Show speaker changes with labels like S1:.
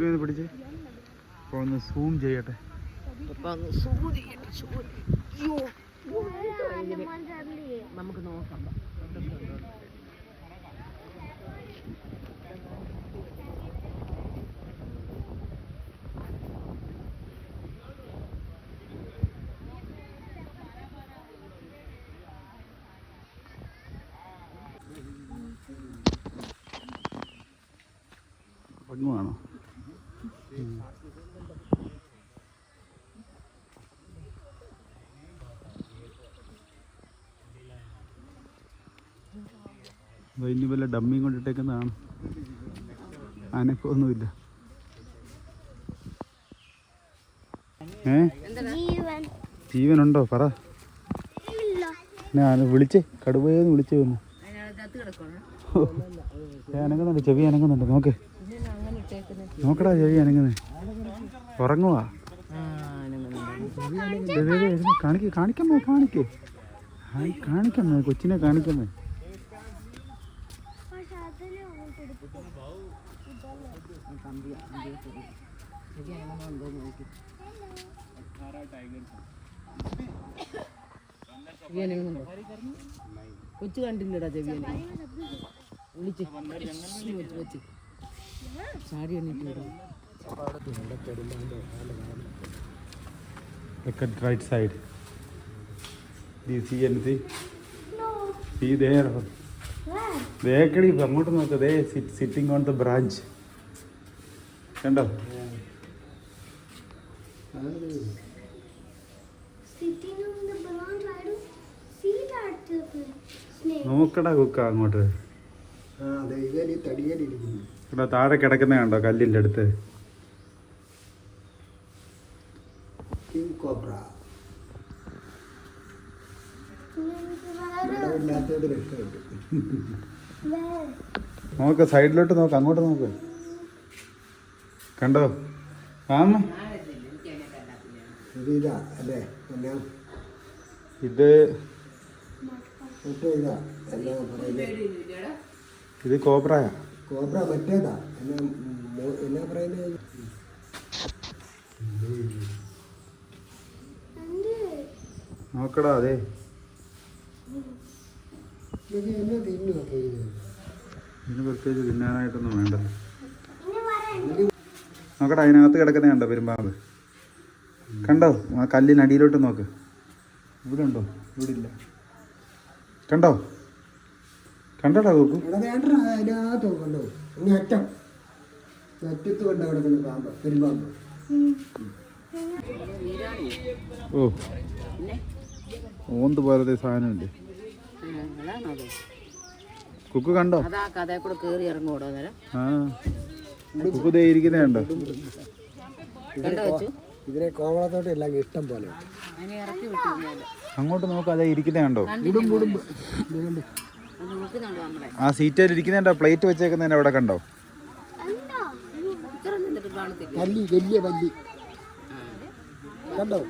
S1: ഒന്ന് പിടിച്ച് അപ്പോൾ ഒന്ന് സൂം ചെയ്യട്ടെ.
S2: നമുക്ക് നോക്കാം.
S1: ഇനി വല്ല ഡമ്മിയും കൊണ്ടിട്ടേക്കുന്നതാണ്. അനക്കൊന്നുമില്ല ഏ? ജീവനുണ്ടോ? പറ.
S3: ഇല്ല.
S1: ഞാൻ വിളിച്ചേ. കടുവയെന്ന് വിളിച്ചു വന്നു. ഞാൻ അനങ്ങുന്നുണ്ട്. ചെവി അനങ്ങുന്നുണ്ട്. നോക്ക്. നോക്കടാ ചെവി അനങ്ങുന്നേ. ഉറങ്ങുവാ. കാണിക്ക് കാണിക്കമ്മേ കാണിക്ക്. ഹായ് കാണിക്കമ്മേ കൊച്ചിനെ കാണിക്കമ്മേ?
S2: കൊച്ചു കണ്ടില്ലടാ ചെവി അനങ്ങുന്നു. വിളിച്ച്. വെച്ച് വെച്ച് എണ്ണിട്ട്
S1: Look at right side. Do you see anything? See there. ബേക്കടി അങ്ങോട്ട് നോക്ക് ദേ സിറ്റിംഗ് ഓൺ ദ ബ്രാഞ്ച് കണ്ടോ
S3: Sitting on the branch, I see that uh, snake.
S1: നോക്കടാ കുക്ക അങ്ങോട്ട്
S4: ആ തടിയേലിരിക്കുന്നു
S1: ഇവിടെ താഴെ കിടക്കുന്ന കണ്ടോ കല്ലിന്റെ അടുത്ത് നോക്ക് സൈഡിലോട്ട് നോക്ക് അങ്ങോട്ട് നോക്ക് കണ്ടോ ആമ
S4: ഇത് ഇത് അല്ലേ കോബ്ര മറ്റേതാ? എന്നാ എന്നാ പറയുന്നത്
S1: നോക്കടാ അതെ.
S4: എന്നാ
S1: ഇതിന് പ്രത്യേകിച്ച് തിന്നാനായിട്ടൊന്നും വേണ്ടല്ലോ
S3: ഇനി
S1: നോക്കടാ അതിനകത്ത് കിടക്കുന്ന കണ്ടോ പെരുമ്പാമ്പ്? കണ്ടോ? ആ കല്ലിനടിയിലോട്ട് നോക്ക്. ഇവിടെ ഉണ്ടോ? ഇവിടെ ഇല്ല. കണ്ടോ? കണ്ടോടാ നോക്കൂ.
S4: ഇവിടെ വേണ്ട അതിനകത്ത് കണ്ടോ? ഇനി അറ്റം. അറ്റത്ത് കൊണ്ട് കിടക്കുന്ന പാമ്പ് പെരുമ്പാമ്പ്?
S1: ഓ. ഓന്ത് പോലത്തെ
S2: സാധനമുണ്ട്.
S1: കുക്ക് കണ്ടോ? ആ. കുക്ക് ഇരിക്കുന്നുണ്ടോ ഇരിക്കുന്നേ കണ്ടോ?
S4: ഇതിനെ കോവളത്തോട്ട് എല്ലാം ഇഷ്ടം പോലെ
S1: അങ്ങോട്ട് നോക്ക് അതേ ഇരിക്കുന്നേ കണ്ടോ. ആ സീറ്റിൽ ഇരിക്കുന്നതിന്റെ പ്ലേറ്റ് വെച്ചേക്കുന്നതിന്റെ അവിടെ കണ്ടോ?
S3: എന്താ
S2: ഇത്ര നിന്നിട്ട് കാണത്തില്ല.
S4: പല്ലി വലിയ പല്ലി കണ്ടോ?